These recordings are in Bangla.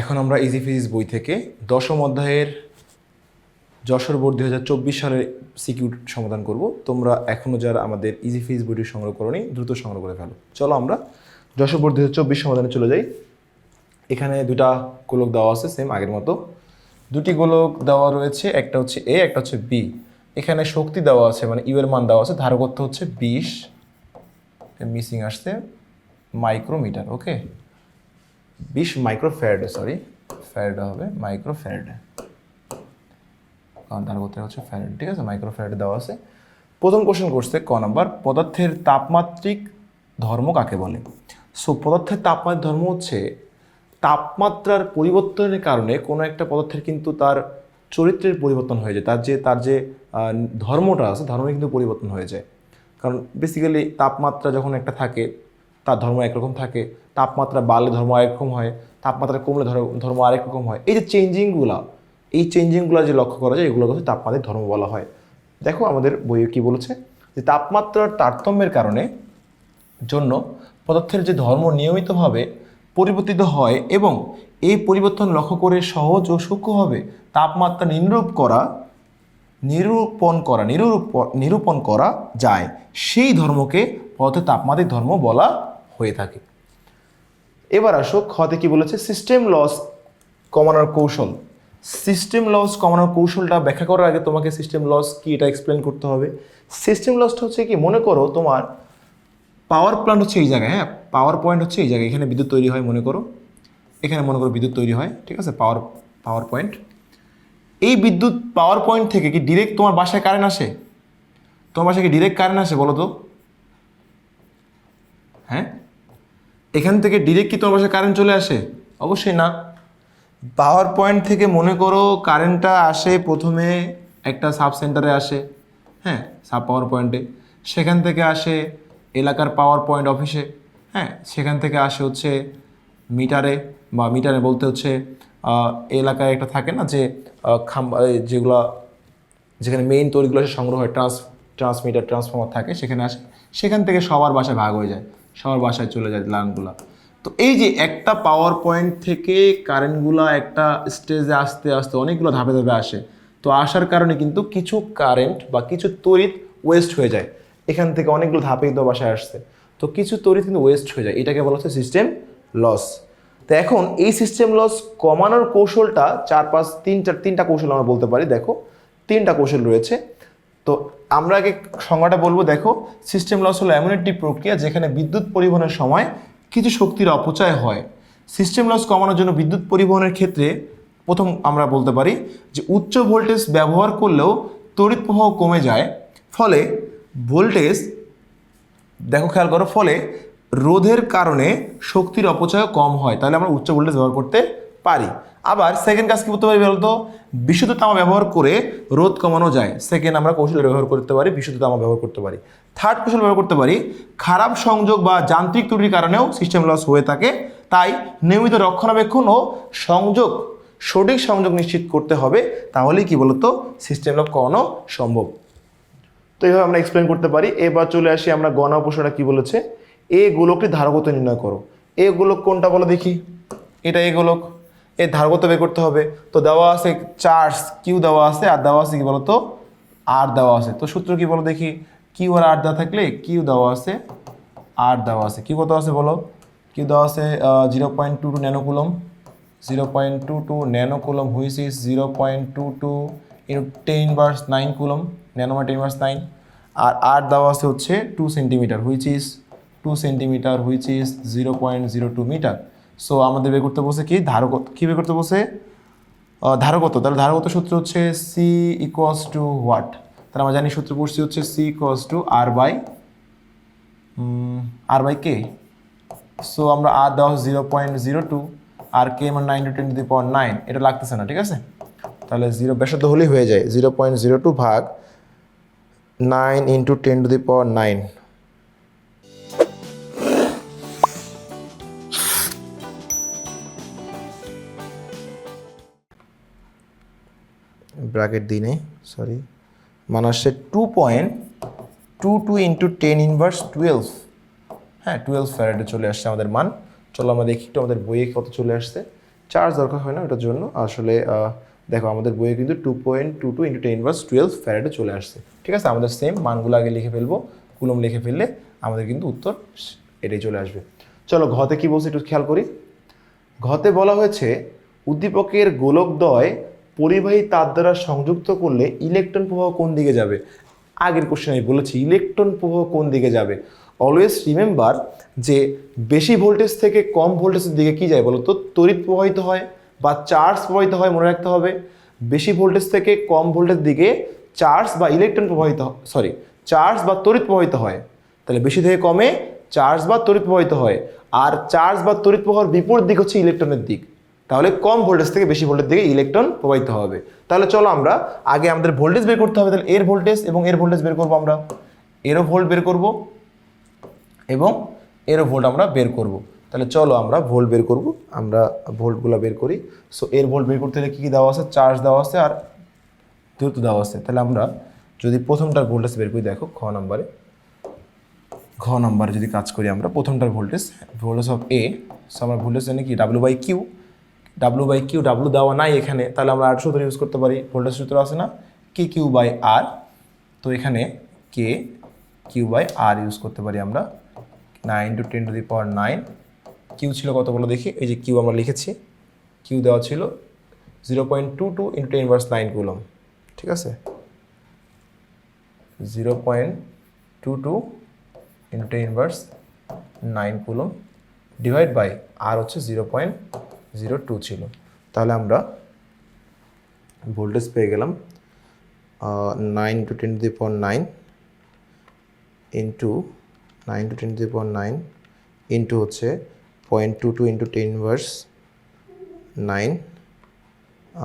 এখন আমরা ইজি ফিজিক্স বই থেকে দশম অধ্যায়ের যশোর বোর্ড দুই হাজার চব্বিশ সালের সিকিউর সমাধান করব। তোমরা এখনও যারা আমাদের ইজি ফিজিক্স বইটি সংগ্রহ করনি, দ্রুত সংগ্রহ করে ফেলো। চলো আমরা যশোর বোর্ড দুই হাজার চব্বিশ সমাধানে চলে যাই। এখানে দুটা গোলক দেওয়া আছে সেম আগের মতো। দুটি গোলক দেওয়া রয়েছে, একটা হচ্ছে এ একটা হচ্ছে বি এখানে শক্তি দেওয়া আছে মানে ইউ এর মান দেওয়া আছে, ধারকত্ব হচ্ছে বিশ। মিসিং আসছে মাইক্রোমিটার ওকে বিশ মাইক্রো ফ্যারাডে সরি ফ্যারাডে হবে মাইক্রো ফ্যারাডে কারণ তার করতে হচ্ছে ফ্যারাডে ঠিক আছে? মাইক্রো ফ্যারাডে দেওয়া আছে। প্রথম কোশ্চেন করছে ক নাম্বার? পদার্থের তাপমাত্রিক ধর্ম কাকে বলে? সো পদার্থের তাপমাত্রিক ধর্ম হচ্ছে তাপমাত্রার পরিবর্তনের কারণে কোনো একটা পদার্থের কিন্তু তার চরিত্রের পরিবর্তন হয়ে যায়। তার যে তার যে ধর্মটা আছে, ধর্মে কিন্তু পরিবর্তন হয়ে যায়। কারণ বেসিক্যালি তাপমাত্রা যখন একটা থাকে তার ধর্ম একরকম থাকে, তাপমাত্রা বাড়লে ধর্ম আরেকরকম হয়, তাপমাত্রা কমলে ধর- ধর্ম আরেক রকম হয়। এই যে চেঞ্জিংগুলা এই চেঞ্জিংগুলো যে লক্ষ্য করা যায়, এগুলোকে হচ্ছে তাপমাত্রিক ধর্ম বলা হয়। দেখো আমাদের বইয়ে কি বলেছে? যে তাপমাত্রার তারতম্যের কারণে জন্য পদার্থের যে ধর্ম নিয়মিতভাবে পরিবর্তিত হয় এবং এই পরিবর্তন লক্ষ্য করে সহজ ও সূক্ষ্মভাবে তাপমাত্রা নিরূপ করা, নিরূপণ করা, নিরূপ, নিরূপণ করা যায়। সেই ধর্মকে পদার্থের তাপমাত্রিক ধর্ম বলা হয়ে থাকে। এবার আসো খতে কি বলেছে? সিস্টেম লস কমানোর কৌশল। সিস্টেম লস কমানোর কৌশলটা ব্যাখ্যা করার আগে তোমাকে সিস্টেম লস কি এটা এক্সপ্লেন করতে হবে। সিস্টেম লসটা হচ্ছে কি, মনে করো তোমার পাওয়ার প্ল্যান্ট হচ্ছে এই জায়গায় হ্যাঁ? পাওয়ার পয়েন্ট হচ্ছে এই জায়গায়, এখানে বিদ্যুৎ তৈরি হয় মনে করো। এখানে মনে করো বিদ্যুৎ তৈরি হয়, ঠিক আছে? পাওয়ার পাওয়ার পয়েন্ট এই বিদ্যুৎ পাওয়ার পয়েন্ট থেকে কি ডিরেক্ট তোমার বাসায় কারেন্ট আসে? তোমার বাসায় কি ডিরেক্ট কারেন্ট আসে বলো তো? হ্যাঁ? এখান থেকে ডিরেক্ট কি তোমার বাসায় কারেন্ট চলে আসে? অবশ্যই না। পাওয়ার পয়েন্ট থেকে মনে করো কারেন্টটা আসে প্রথমে একটা সাব সেন্টারে আসে হ্যাঁ সাব পাওয়ার পয়েন্টে সেখান থেকে আসে এলাকার পাওয়ার পয়েন্ট অফিসে হ্যাঁ সেখান থেকে আসে হচ্ছে মিটারে বা মিটারে বলতে হচ্ছে এলাকায় একটা থাকে না যে খাম্বা যেগুলো যেখানে মেইন তৈরিগুলো সংগ্রহ হয় ট্রান্স ট্রান্সমিটার ট্রান্সফর্মার থাকে সেখানে আসে। সেখান থেকে সবার বাসায় ভাগ হয়ে যায়। সবার বাসায় চলে যায় লাইনগুলো তো এই যে একটা পাওয়ার পয়েন্ট থেকে কারেন্টগুলো একটা স্টেজে আস্তে আস্তে অনেকগুলো ধাপে ধাপে আসে। তো আসার কারণে কিন্তু কিছু কারেন্ট বা কিছু তড়িৎ ওয়েস্ট হয়ে যায়। এখান থেকে অনেকগুলো ধাপে কিন্তু বাসায় আসছে। তো কিছু তড়িৎ কিন্তু ওয়েস্ট হয়ে যায়। এটাকে বলা হচ্ছে সিস্টেম লস তো এখন এই সিস্টেম লস কমানোর কৌশলটা চার পাঁচ তিনটা তিনটা কৌশল আমরা বলতে পারি। দেখো, তিনটা কৌশল রয়েছে। তো আমরা আগে সংজ্ঞাটা বলব, দেখো সিস্টেম লস হলো এমন একটি প্রক্রিয়া যেখানে বিদ্যুৎ পরিবহনের সময় কিছু শক্তির অপচয় হয়। সিস্টেম লস কমানোর জন্য বিদ্যুৎ পরিবহনের ক্ষেত্রে প্রথম আমরা বলতে পারি যে উচ্চ ভোল্টেজ ব্যবহার করলেও তড়িৎ প্রবাহ কমে যায়, ফলে ভোল্টেজ দেখো খেয়াল করো, ফলে রোধের কারণে শক্তির অপচয় কম হয়। তাহলে আমরা উচ্চ ভোল্টেজ ব্যবহার করতে পারি। আবার সেকেন্ড কাজ কি করতে পারি বলতো? বিশুদ্ধ তামা ব্যবহার করে রোদ কমানো যায়। সেকেন্ড আমরা কৌশল ব্যবহার করতে পারি, বিশুদ্ধ তামা ব্যবহার করতে পারি। থার্ড কৌশল ব্যবহার করতে পারি, খারাপ সংযোগ বা যান্ত্রিক ত্রুটির কারণেও সিস্টেম লস হয়ে থাকে। তাই নিয়মিত রক্ষণাবেক্ষণ ও সংযোগ, সঠিক সংযোগ নিশ্চিত করতে হবে। তাহলেই কি বলতো? সিস্টেম লস কমানো সম্ভব। তো এইভাবে আমরা এক্সপ্লেন করতে পারি। এবার চলে আসি আমরা গণা প্রশ্নটা কি বলেছে? এ গোলকটি ধারকত্ব নির্ণয় করো। এ গোলক কোনটা বলো দেখি। এটা এ গোলক। এ ধারকত্ব বের করতে হবে। তো দেওয়া আছে চার্জ কিউ দেওয়া আছে, আর দেওয়া আছে কি বলো তো আর দেওয়া আছে। তো সূত্র কি বলো দেখি। কিউ আর আর দেওয়া থাকলে কিউ দেওয়া আছে আর দেওয়া আছে। কি কত আছে বলো? কিউ দেওয়া আছে zero point two two nanocoulomb. Zero point two two nanocoulomb which is zero point two two into ten verse nine coulomb ন্যানোমার ten verse nine আর আর দেওয়া আছে হচ্ছে two centimetre which is two centimetre which is zero point zero two metre so আমাদের বের করতে বসে কি? ধারকত। কী বের করতে বসে ধারকত। তাহলে ধারকত্ব সূত্র হচ্ছে সি ইকুয়ালস টু হোয়াট তাহলে আমরা জানি সূত্র পড়ছি হচ্ছে C equals to R by R by K so আমরা আর দেওয়া zero point zero two R K মানে nine to ten to the power nine এটা লাগতেছে না, ঠিক আছে? তাহলে জিরো ব্যাসার্ধ হলেই হয়ে যায়। জিরো পয়েন্ট জিরো টু ভাগ nine into ten to the power nine bracket দিই নেই সরি মানে আসছে two point two two into ten inverse twelve হ্যাঁ টুয়েলভ ফ্যারাডে চলে আসছে আমাদের মান। চলো আমরা দেখি একটু আমাদের বইয়ে কত চলে আসছে। চার্জ দরকার হয় না ওটার জন্য। আসলে দেখো আমাদের বইয়ে কিন্তু two point two two into ten verse twelve ফ্যারেটে চলে আসছে। ঠিক আছে? আমাদের সেম মানগুলো আগে লিখে ফেলব। কুলম লিখে ফেললে আমাদের কিন্তু উত্তর এটাই চলে আসবে। চলো ঘতে কি বলছে একটু খেয়াল করি। ঘতে বলা হয়েছে, উদ্দীপকের গোলকদ্বয় পরিবাহী তার দ্বারা সংযুক্ত করলে ইলেকট্রন প্রবাহ কোন দিকে যাবে? আগের কোশ্চেন আমি বলেছি ইলেকট্রন প্রবাহ কোন দিকে যাবে? অলওয়েজ রিমেম্বার যে বেশি ভোল্টেজ থেকে কম ভোল্টেজের দিকে কি যায় বলো তো তড়িৎ প্রবাহিত হয় বা চার্জ প্রবাহিত হয়, মনে রাখতে হবে। বেশি ভোল্টেজ থেকে কম ভোল্টেজ দিকে চার্জ বা ইলেকট্রন প্রবাহিত সরি চার্জ বা তড়িৎ প্রবাহিত হয়। তাহলে বেশি থেকে কমে চার্জ বা তড়িৎ প্রবাহিত হয়। আর চার্জ বা তড়িৎ প্রবাহের বিপরীত দিক হচ্ছে ইলেকট্রনের দিক। তাহলে কম ভোল্টেজ থেকে বেশি ভোল্টেজ দিকে ইলেকট্রন প্রবাহিত হবে। তাহলে চলো আমরা আগে আমাদের ভোল্টেজ বের করতে হবে, তাহলে এর ভোল্টেজ এবং এর ভোল্টেজ বের করব আমরা। এরও ভোল্ট বের করব এবং এরও ভোল্ট আমরা বের করব। তাহলে চলো আমরা ভোল্ট বের করব, আমরা ভোল্টগুলো বের করি। সো এর ভোল্ট বের করতে হলে কী কী দেওয়া আছে? চার্জ দেওয়া আছে আর দ্রুত দেওয়া আছে। তাহলে আমরা যদি প্রথমটার ভোল্টেজ বের করি, দেখো খ নাম্বারে। ঘ নাম্বারে যদি কাজ করি আমরা, প্রথমটার voltage voltage of A so আমরা ভোল্টেজ জানি কি W by Q W by Q W দেওয়া নাই এখানে, তাহলে আমরা আর সূত্র ইউজ করতে পারি, ভোল্টেজ সূত্র আছে না? কে কিউ বাই আর তো এখানে K Q by R use করতে পারি আমরা। Nine to ten to the power nine Q ছিল কত বলো দেখি, এই যে কিউ আমরা লিখেছি কিউ দেওয়া ছিল zero point two two into ten verse nine coulomb ঠিক আছে? Zero point two two into ten inverse nine coulomb divide by R হচ্ছে জিরো পয়েন্ট জিরো টু ছিল। তাহলে আমরা ভোল্টেজ পেয়ে গেলাম nine to ten to the power nine into nine to ten to the power nine into হচ্ছে point two two into ten inverse nine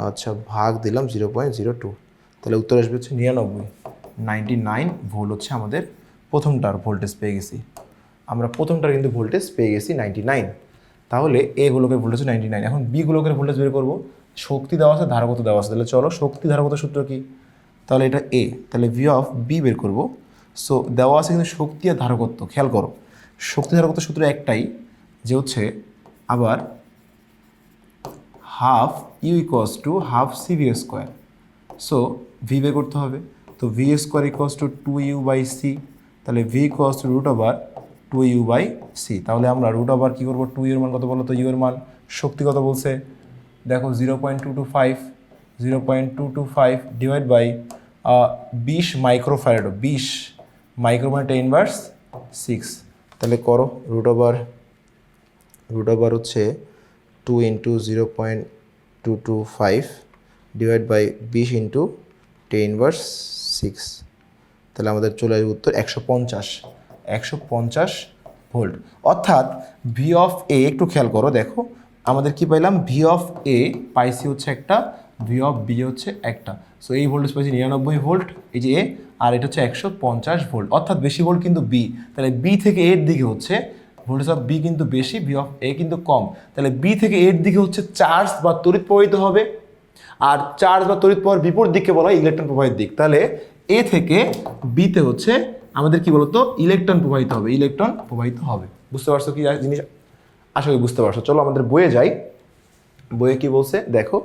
আচ্ছা ভাগ দিলাম জিরো পয়েন্ট জিরো টু তাহলে উত্তর আসবে হচ্ছে নিরানব্বই। নাইনটি নাইন ভোল্ট হচ্ছে আমাদের প্রথমটার ভোল্টেজ পেয়ে গেছি। আমরা প্রথমটার কিন্তু ভোল্টেজ পেয়ে গেছি নাইনটি নাইন তাহলে এ গোলকের ভোল্টেজ নাইনটি নাইন এখন বি গোলকের ভোল্টেজ বের করব। শক্তি দেওয়া আছে, ধারকত্ব দেওয়া আছে। তাহলে চলো, শক্তি ধারকত্ব সূত্র কি? তাহলে এটা এ তাহলে ভি অফ বি বের করব। সো দেওয়া আছে কিন্তু শক্তি আর ধারকত্ব। খেয়াল করো, শক্তি ধারকত্ব সূত্র একটাই, যে হচ্ছে আবার half U equals to half C V square so V বের করতে হবে। তো V square equals to two U by C তাহলে V equals to root over two U by C তাহলে আমরা রুট ওভার কী করব? টু ইউর মান কত বলো তো ইউ এর মান শক্তি কত বলছে? দেখো zero point two two five zero point two two five divide by বিশ মাইক্রোফ্যারেডো বিশ মাইক্রো মানে টেন ভার্স সিক্স তাহলে করো রুট ওভার রুট ওভার হচ্ছে two into zero point two two five divide by বিশ ইন্টু টেন ভার্স সিক্স তাহলে আমাদের চলে আসবে উত্তর একশো পঞ্চাশ। একশো পঞ্চাশ ভোল্ট। অর্থাৎ ভি অফ এ একটু খেয়াল করো, দেখো, আমাদের কি পাইলাম? ভি অফ এ পাইসি হচ্ছে একটা ভি অফ বি হচ্ছে একটা। সো এই ভোল্টেজ পাইছি নিরানব্বই ভোল্ট, এই যে এ আর এটা হচ্ছে একশো পঞ্চাশ ভোল্ট। অর্থাৎ বেশি ভোল্ট কিন্তু বি তাহলে বি থেকে এর দিকে হচ্ছে ভোল্টেজ অফ বি কিন্তু বেশি ভি অফ এ কিন্তু কম। তাহলে বি থেকে এর দিকে হচ্ছে চার্জ বা তড়িৎ প্রবাহিত হবে। আর চার্জ বা তড়িৎ প্রবাহের বিপরীত দিককে বলা হয় ইলেকট্রন প্রবাহের দিক। তাহলে এ থেকে বিতে হচ্ছে আমাদের কি বলতো? ইলেকট্রন প্রবাহিত হবে ইলেকট্রন প্রবাহিত হবে। বুঝতে পারছ কি জিনিস? আশা করি বুঝতে পারছ। চলো আমাদের বইয়ে যাই। বইয়ে কি বলছে? দেখো,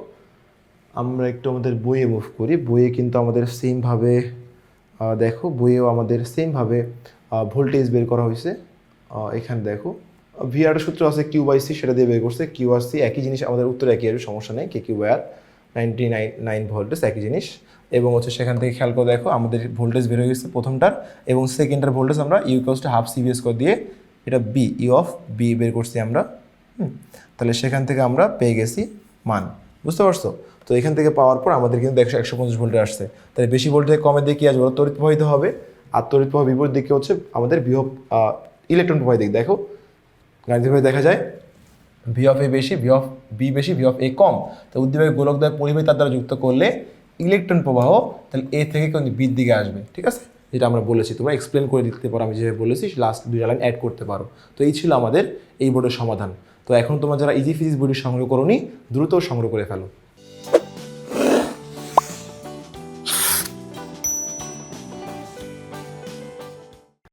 আমরা একটু আমাদের বইয়ে মুভ করি। বইয়ে কিন্তু আমাদের সেমভাবে দেখো, বইয়েও আমাদের সেমভাবে ভোল্টেজ বের করা হয়েছে। এখানে দেখো ভিআর সূত্র আছে কিউ বাই সি সেটা দিয়ে বের করছে। কিউ আর সি একই জিনিস, আমাদের উত্তর একই আসবে সমস্যা নেই K Q R ninety nine nine voltage একই জিনিস। এবং হচ্ছে সেখান থেকে খেয়াল করে দেখো, আমাদের ভোল্টেজ বের হয়ে গেছে প্রথমটার, এবং সেকেন্ডটার ভোল্টেজ আমরা ইউকোস টু হাফ সিবিএস করে দিয়ে এটা বি ইউ অফ বি বের করছি আমরা। তাহলে সেখান থেকে আমরা পেয়ে গেছি মান, বুঝতে পারছ? তো এখান থেকে পাওয়ার পর আমাদের কিন্তু একশো একশো পঞ্চাশ ভোল্টে আসছে। তাহলে বেশি ভোল্ট থেকে কমের দিকে কী আসবে? তড়িৎ প্রবাহিত হবে। আর তড়িৎ প্রবাহ বিপরীত দিকে হচ্ছে আমাদের বিহব ইলেকট্রন প্রবাহিত দিক, দেখো। গাণিতিকভাবে দেখা যায় ভি অফ এ বেশি ভি অফ বি বেশি ভি অফ এ কম। তো উদ্দীপক গোলক দ্বয় পরিবাহী তার দ্বারা যুক্ত করলে ইলেকট্রন প্রবাহ তাহলে এ থেকে কিন্তু বির দিকে আসবে, ঠিক আছে? যেটা আমরা বলেছি, তোমরা এক্সপ্লেন করে দিতে পারো, আমি যেভাবে বলেছি লাস্ট দুইটা লাইন অ্যাড করতে পারো। তো এই ছিল আমাদের এই বোর্ডের সমাধান। তো এখন তোমরা যারা ইজি ফিজিক্স বইটি সংগ্রহ করো দ্রুত সংগ্রহ করে ফেলো।